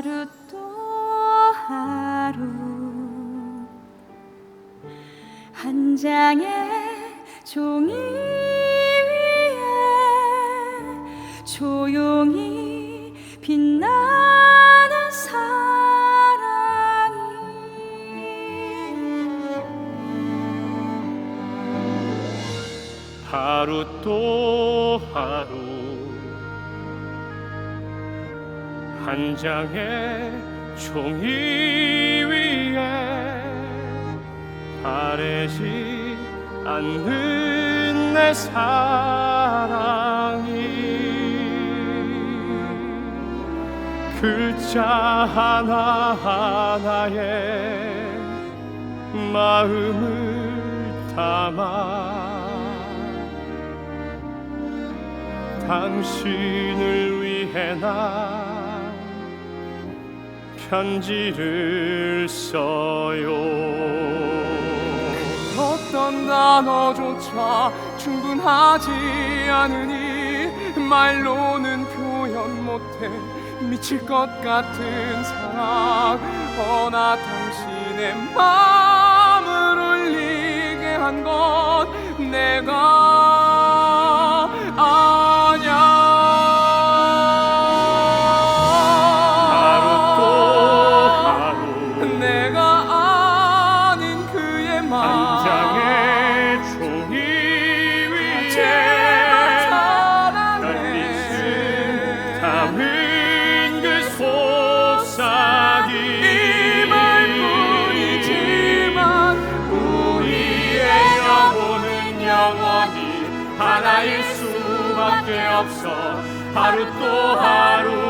하루 또 하루 한 장의 종이 위에 조용히 빛나는 사랑이. 하루 또 하루 한 장의 종이 위에 바래지 않는 내 사랑이 글자 하나하나에 마음을 담아 당신을 위해 나 편지를 써요. 어떤 단어조차 충분하지 않으니 말로는 표현 못해 미칠 것 같은 사랑 허나 당신의 마음을 울리게 한 건 내가 속삭임 이 말뿐이지만 우리의 영혼은 영원히 하나일 수밖에 없어. 하루 또 하루 난